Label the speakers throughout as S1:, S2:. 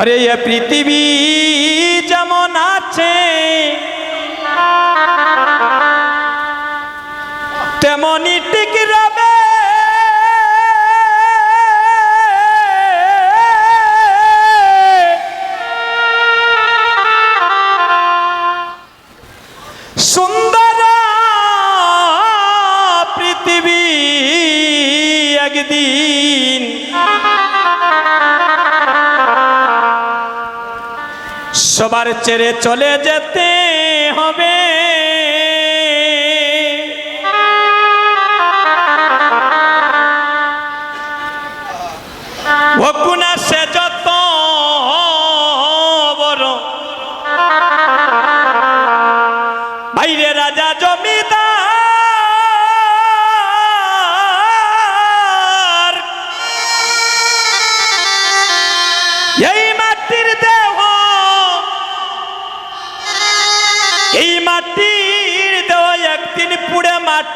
S1: আরে এ পৃথিবী যেমন আছে সবার ছেড়ে চলে যেতে হবে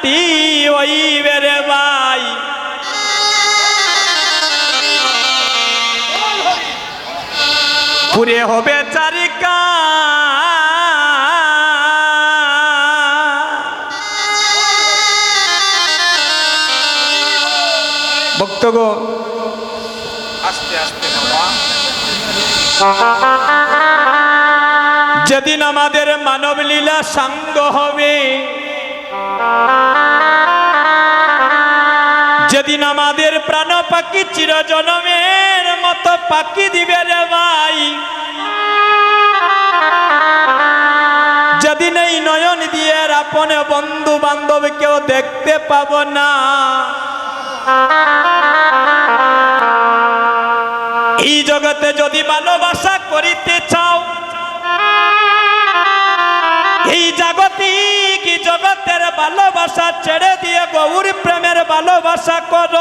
S1: মাটি ওই বেড়ে ভাই পুরে হবে চারিকা ভক্তগ আস্তে আস্তে যেদিন আমাদের মানব লীলা সাঙ্গ হবে যেদিন আমাদের প্রাণ পাখি চিরজনমের মতো পাখি দিবে রে ভাই যেদিন এই নয়ন দিয়ে আপনে বন্ধু বান্ধব কেউ দেখতে পাব না এই জগতে যদি ভালোবাসা করিতে চাও জগতের ভালোবাসা ছেড়ে দিয়ে গৌর প্রেমের ভালোবাসা কর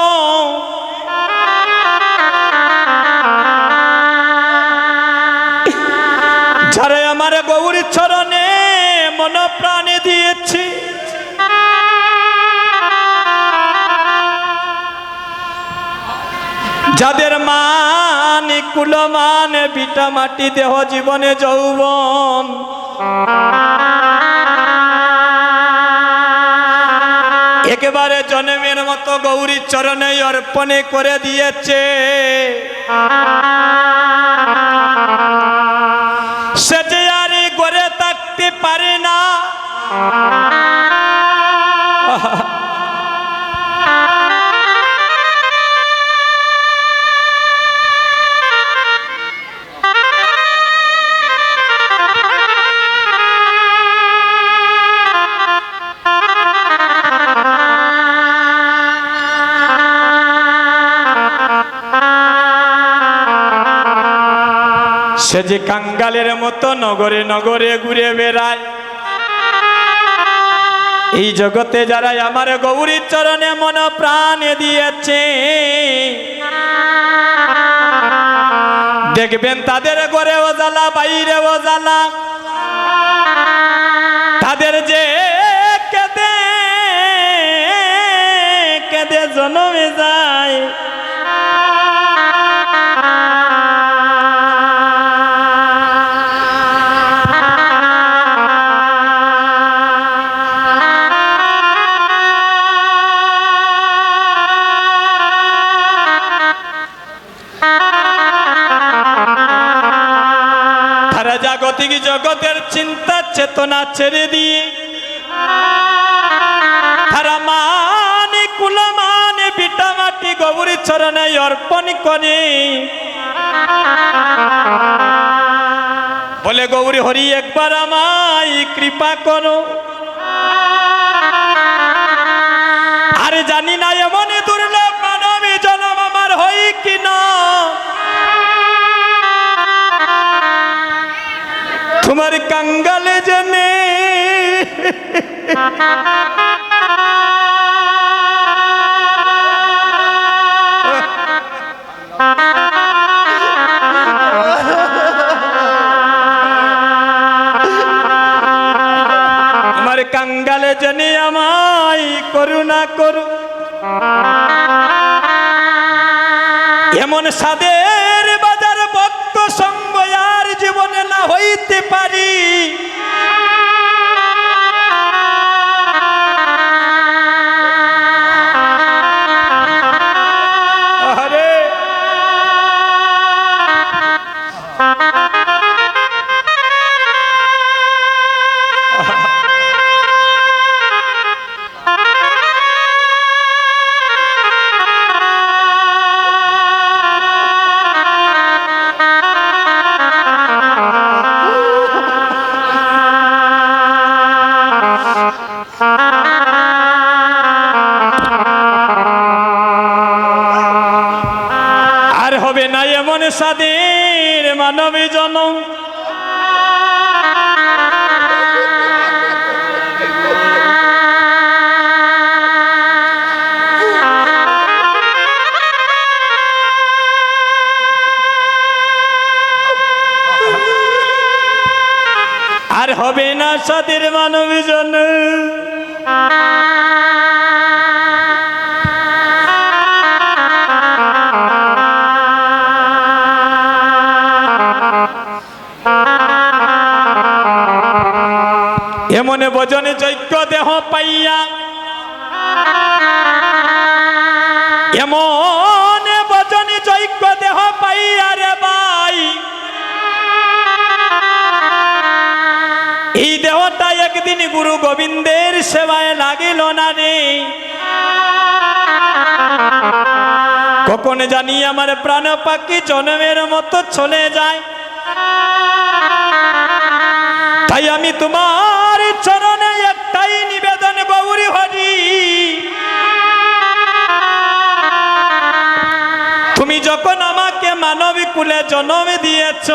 S1: যারে আমার গৌর চরণে যাদের মান কুলমান বিটা মাটি দেহ জীবনে যৌবন একেবারে জনমের মতো গৌরী চরণে অর্পণে করে দিয়েছে সে যে কাঙ্গালের মতো নগরে নগরে ঘুরে বেড়ায় এই জগতে যারা আমার গৌরীর চরণে মন প্রাণ দিয়েছে দেখবেন তাদের ঘরে ও জ্বালা বাইরে ও চেতনা ছেড়ে দিয়ে তারা মানে কুলমানে বিটামাটি গৌরী চরণে অর্পণ করে বলে গৌরী হরি একবার আমায় কৃপা করো আরে জানি না এমন দুর্লভ মানবী জনম আমার হই কি না তোমার কাঙ্গাল জনে আমার কাঙ্গালে জানি আমায় না করু এমন সাদে আর হবে না সাদের মানবজন জানি আমার প্রাণ পাখি জনমের মতো চলে যায় তাই আমি তোমার চরণে একটাই নিবেদন বাবুরি হরি তুমি যখন আমাকে মানবী কুলে জন্ম দিয়েছ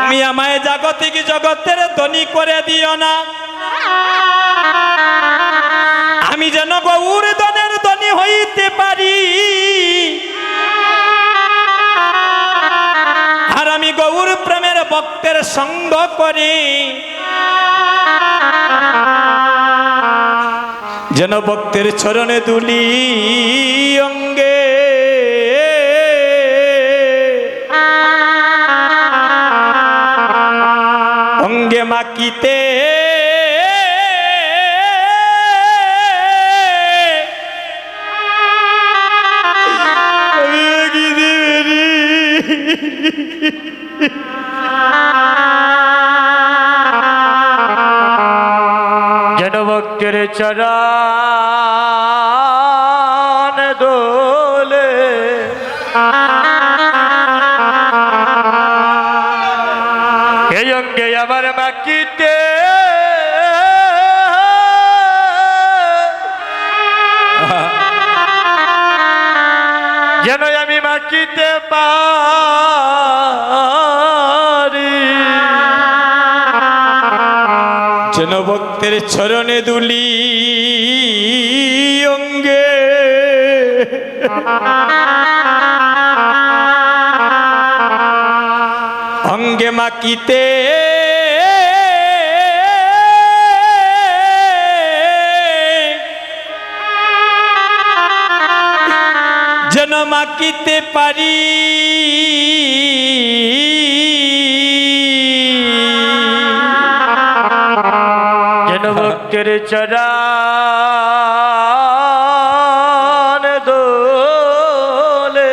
S1: তুমি আমায় জাগতিক জগতের ধনী করে দিও না যেন গৌর দনের দনি হইতে পারি আর আমি গৌর প্রেমের ভক্তের সঙ্গ করি যেন ভক্তের চরণে দুলি অঙ্গ মাতের চরণে দুলি অঙ্গে অঙ্গে মাকিতে যেন মাকিতে পারি মোদের চরান দোলে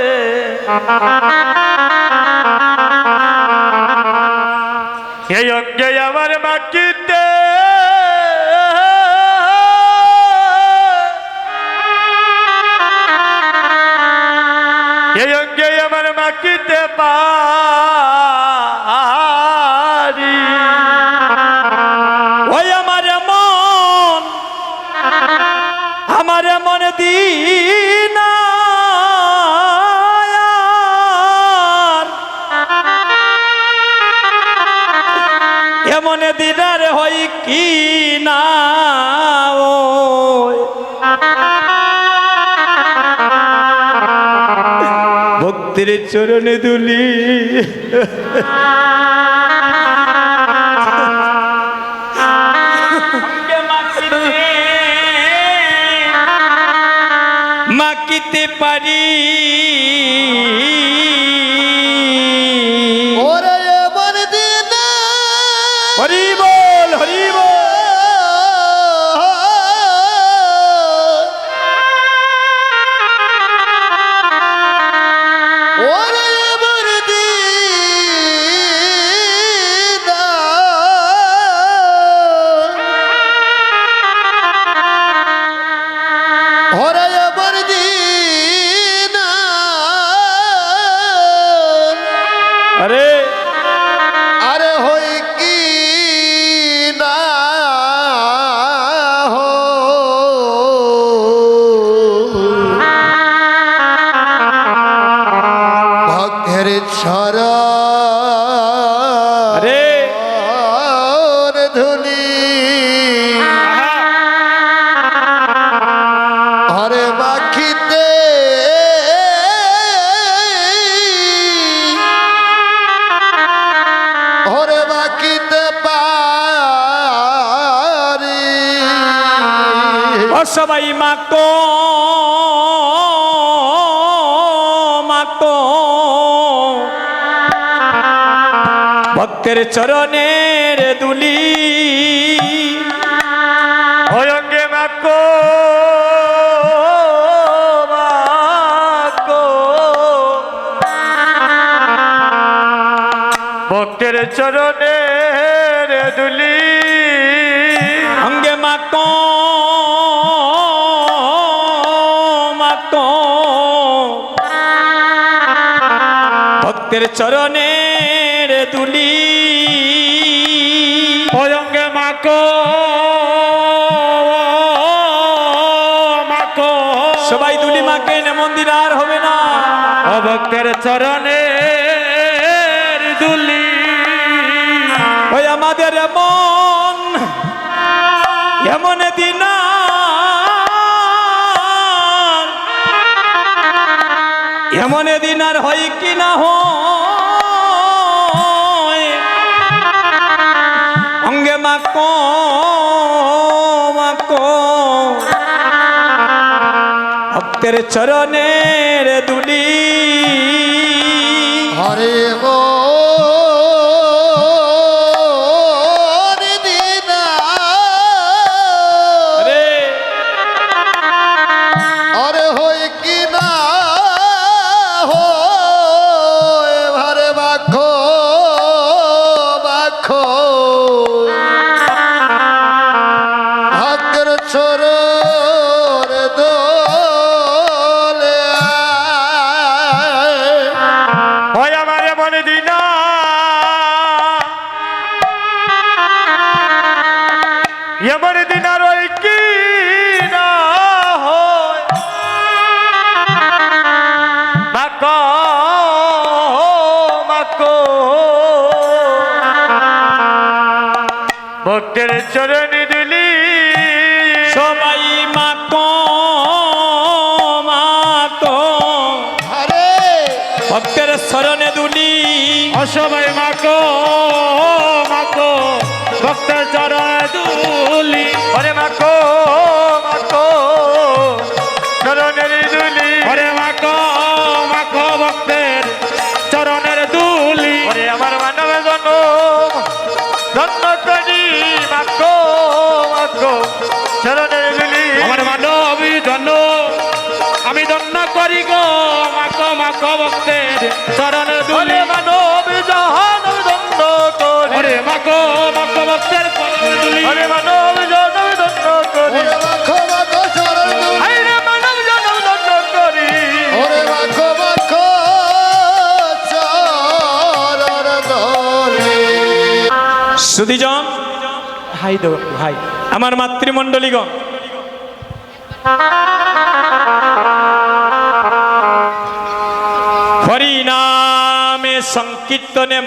S1: কি না ভক্তির চরণে দুলি সবাই মাকো মাকো ভক্তের চরণে চরণের দুলি ভয়ঙ্গে মাকো মাকো সবাই দুলি মাকে মন্দির আর হবে না অভক্তের চরণে দুলি ওই আমাদের মন এমন দিন এমন দিন আর হয় কি না হয় আকো আকো ভক্তের চরণের দু ভক্তের চরণে করি গো মাকো মাকো ভক্তের চরণ দুলে মানব জহন দণ্ড করি ওরে মাকো মাকো ভক্তের চরণ দুলি ওরে মানব জহন দণ্ড করি মাকো মাকো চরণ
S2: দুলি আমার মাতৃমণ্ডলীগণ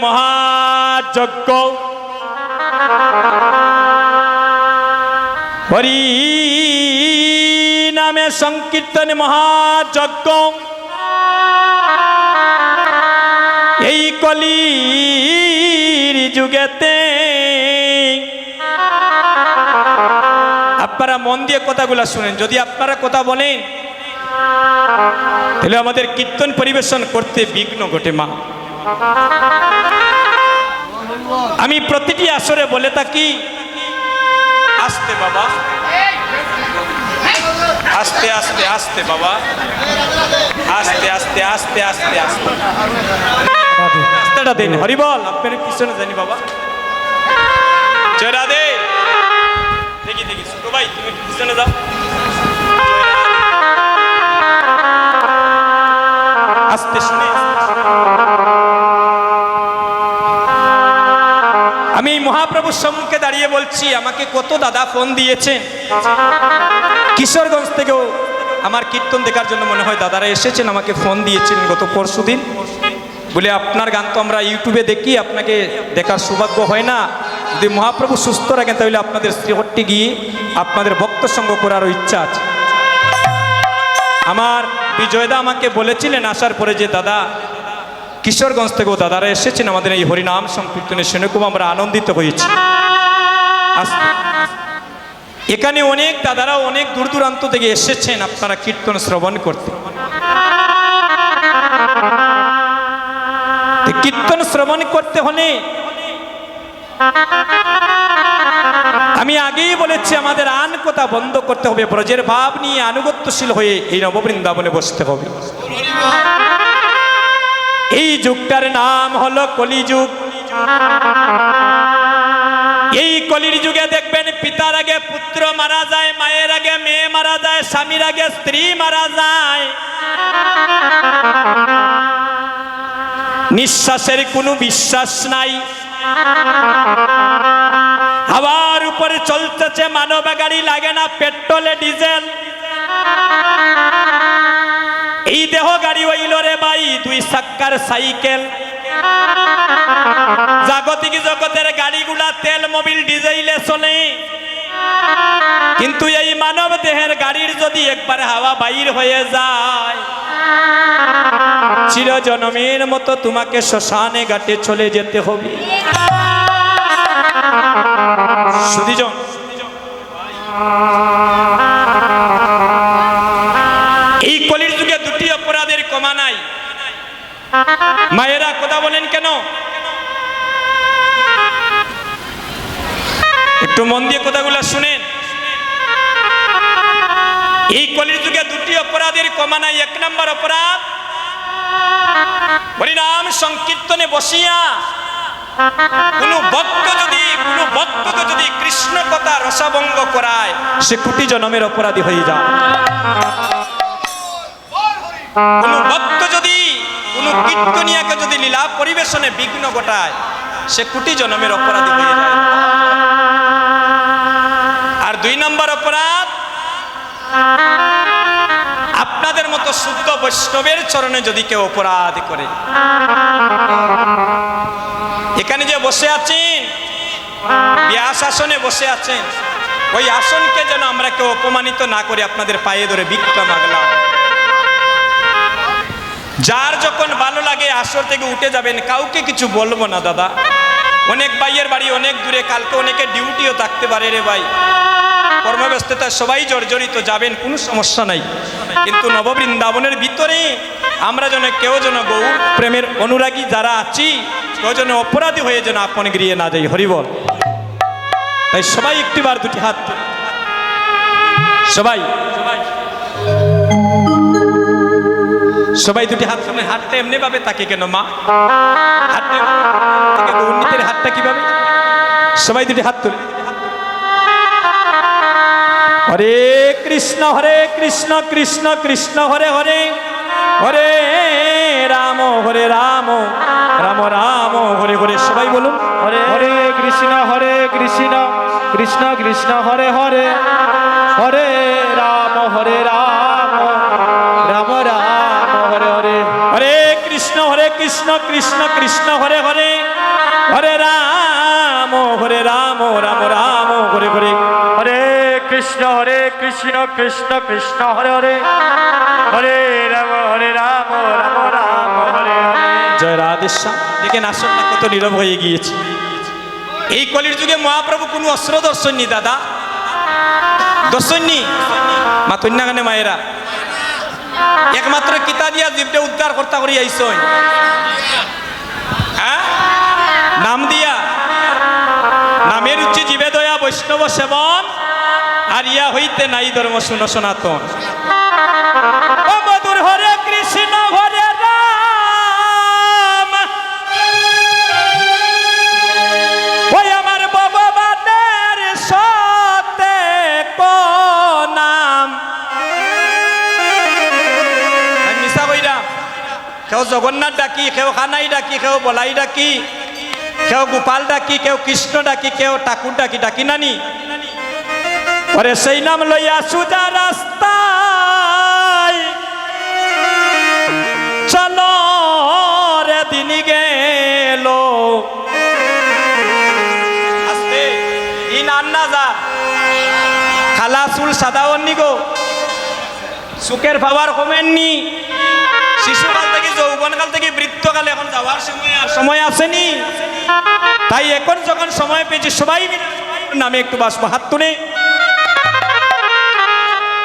S2: মহাযজ্ঞ হরি নামে সংকীর্তন মহাযজ্ঞ এই কলির যুগেতে আপনারা মন দিয়ে কথাগুলা শুনেন যদি আপনারা কথা বলেন তাহলে আমাদের কীর্তন পরিবেশন করতে বিঘ্ন ঘটে মা আমি প্রতিটি আসরে বলে থাকি আসতে বাবা আস্তে আস্তে আস্তে বাবা আস্তে আস্তে আস্তে আস্তে আস্তে রাস্তাটা দিন হরিবল আপনার পিছনে জানি বাবা চেরা দে দেখি দেখি ছোট ভাই তুমি পিছনে যাও আস্তে শুনে বাবুর সম্মুখে দাঁড়িয়ে বলছি আমাকে কত দাদা ফোন দিয়েছেন কিশোরগঞ্জ থেকেও আমার কীর্তন দেখার জন্য মনে হয় দাদারা এসেছেন আমাকে ফোন দিয়েছেন গত পরশু দিন বলে আপনার গান তো আমরা ইউটিউবে দেখি আপনাকে দেখার সৌভাগ্য হয় না যদি মহাপ্রভু সুস্থ রাখেন তাহলে আপনাদের শ্রীহট্টে গিয়ে আপনাদের ভক্ত সঙ্গ করারও ইচ্ছা আছে আমার বিজয়দা আমাকে বলেছিলেন আসার পরে যে দাদা কিশোরগঞ্জ থেকেও দাদারা এসেছেন আমাদের এই হরিনাম সংকীর্তনে শুনে খুব আমরা আনন্দিত হয়েছি এখানে অনেক দাদারা অনেক দূর দূরান্ত থেকে এসেছেন আপনারা কীর্তন শ্রবণ করতে কীর্তন শ্রবণ করতে হলে আমি আগেই বলেছি আমাদের আন কথা বন্ধ করতে হবে ব্রজের ভাব নিয়ে আনুগত্যশীল হয়ে এই নববৃন্দাবনে বসতে হবে এই যুগটার নাম হলো কলিযুগ এই কলির যুগে দেখবেন পিতার আগে পুত্র মারা যায় মায়ের আগে মেয়ে মারা যায় স্বামীর আগে স্ত্রী মারা যায় নিঃশ্বাসের কোনো বিশ্বাস নাই হাওয়ার উপরে চলতেছে মানবা গাড়ি লাগে না পেট্রোলে ডিজেল এই দেহ গাড়ি হইল রে ভাই দুই চাক্কার সাইকেল জাগতিক জগতের গাড়িগুলা তেল মোবিল ডিজেলে চলে কিন্তু এই মানব দেহের গাড়ির যদি একবার হাওয়া বাইর হয়ে যায় চিরজনমের মতো তোমাকে শ্মশানে ঘাটে চলে যেতে হবে সুদিজন এই মায়েরা কথা বলেন কেন একটু মন দিয়ে কথাগুলো শুনেন এই কলির যুগে দুটি অপরাধের কমা নাই এক নম্বর অপরাধ হরিনাম সংকীর্তনে বসিয়া কোন ভক্ত যদি কোন ভক্তকে যদি কৃষ্ণ কথা রসাভঙ্গ করায় সে কোটি জনমের অপরাধী হয়ে যায় কোন ভক্ত কীর্তনিয়াকে যদি লীলা পরিবেশনে বিঘ্ন ঘটায় সে কুটি জনমের অপরাধী হয়ে যায় আর দুই নম্বর অপরাধ আপনাদের মতো শুদ্ধ বৈষ্ণবের চরণে যদি কেউ অপরাধ করে এখানে যে বসে আছেন ব্যাস আসনে বসে আছেন ওই আসনকে যেন আমরা কেউ অপমানিত না করে আপনাদের পায়ে ধরে ভিক্ষা মাগলাম যার যখন ভালো লাগে আসর থেকে উঠে যাবেন কাউকে কিছু বলবো না দাদা অনেক ভাইয়ের বাড়ি অনেক দূরে কালকে অনেকে ডিউটিও থাকতে পারে রে ভাই কর্মব্যস্ততায় সবাই জর্জরিত যাবেন কোনো সমস্যা নাই কিন্তু নববৃন্দাবনের ভিতরে আমরা যেন কেউ যেন গৌ প্রেমের অনুরাগী যারা আছি কেউ যেন অপরাধী হয়ে যেন আপন গৃহে না যাই হরিবল তাই সবাই একটিবার দুটি হাত সবাই সবাই সবাই দুটি হাত সামনে হাতটা এমনি ভাবে তাকে কেন মা হাতটা হাতটা কিভাবে সবাই দুটি হাত তুলে হরে কৃষ্ণ হরে কৃষ্ণ কৃষ্ণ কৃষ্ণ হরে হরে হরে রাম হরে রাম রাম রাম হরে হরে সবাই বলুন হরে হরে কৃষ্ণ হরে কৃষ্ণ কৃষ্ণ কৃষ্ণ হরে হরে হরে কৃষ্ণ কৃষ্ণ কৃষ্ণ হরে হরে হরে রাম হরে রাম রাম রাম হরে হরে হরে কৃষ্ণ হরে কৃষ্ণ কৃষ্ণ কৃষ্ণ হরে হরে হরে রাম হরে রাম রাম রাম হরে জয় রাধেশ দেখেন আসন না কত নীরব হয়ে গিয়েছে এই কলির যুগে মহাপ্রভু কোনো অস্ত্র দর্শননি দাদা দর্শননি মা তন্যাগানে মায়েরা একমাত্র কিতা দিয়া জীবটা উদ্ধার কর্তা করি আইস হ্যাঁ? নাম দিয়া নামের উচ্চে জীবে দয়া বৈষ্ণব সেবন আর ইয়া হইতে নাই ধর্ম শুনো সনাতন কেউ জগন্নাথ ডাকি কেউ কানাই ডাকি কেউ বলাই ডাকি কেউ গোপাল ডাকি কেউ কৃষ্ণ ডাকি কেউ ঠাকুর ডাকি ডাকি নানি পরে সেই নাম লইয়া সুজা রাস্তা চলো রে দিন গেল খালা চুল সাদা অন্নি গো সুখের ভাবার কমেননি শিশু যৌবনকাল থেকে বৃত্তকাল এখন যাওয়ার সময় সময় আসেনি তাই এখন যখন সময় পেয়েছি সবাই মিলে নামে একটু বাসবো হাত তুলে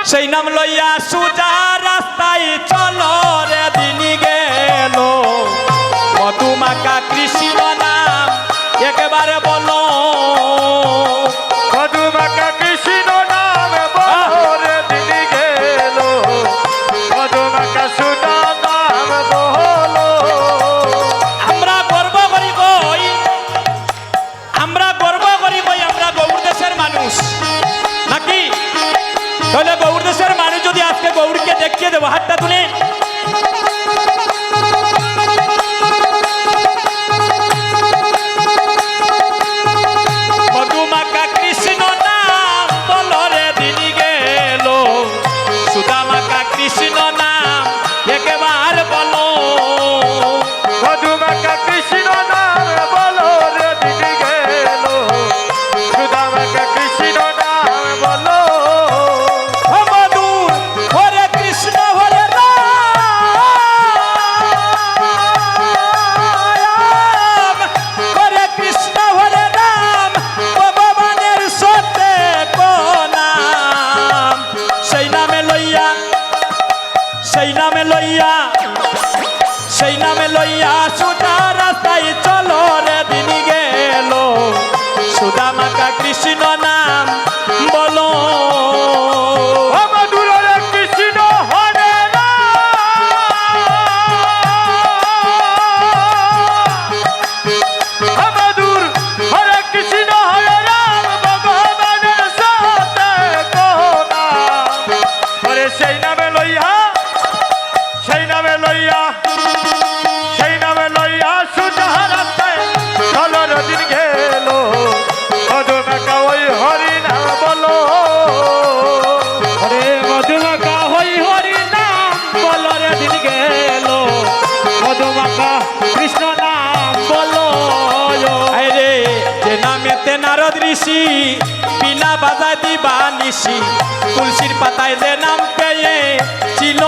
S2: সেই নাম লইয়া সুজা রাস্তায় চলো রে হাতটা তুলে লইয়া সেই নামে লইয়া সেই নামে লইয়া সুজাহারাতে চলর দিন গেল মধুমাকা ওই হরি না বলো রে মধুমাকা কৃষ্ণ নাম বলো রে যে নামেতে নারদ ঋষি বা নিশি তুলসীর পাতায় যে নাম পেয়ে ছিল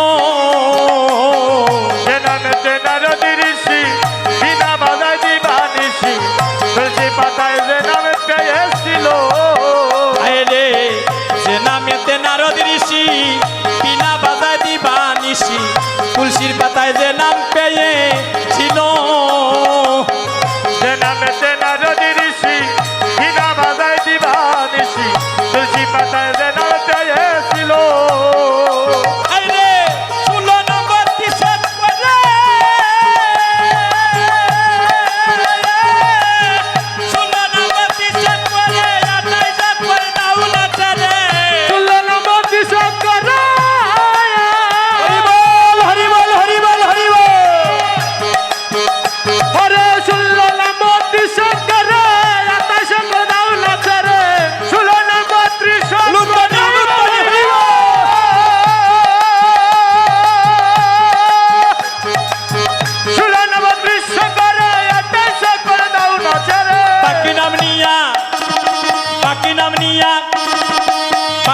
S2: তুলসী পাতায় যে নাম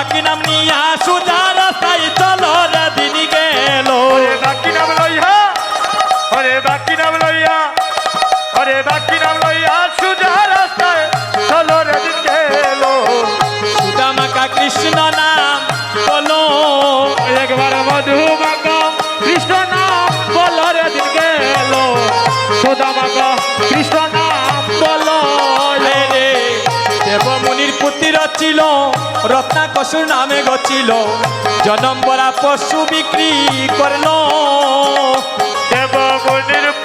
S2: ডাকি নাম নিয়া সুজা রাস্তায় চলো রে দিন গেল ডাকি নাম লইয়া হরে ডাকি নাম লইয়া হরে ডাকি নাম লইয়া সুজা রাস্তায় চলো রে দিন গেল সুদামাকা কৃষ্ণ নাম বলো একবার মধুমাকা কৃষ্ণ নাম বলো রে দিন গেল সুদামাকা কৃষ্ণ নাম বলো রে দেব মুনির পুতি রত্নাকসুর নামে গছিল জনম বরা পশু বিক্রি করল দেব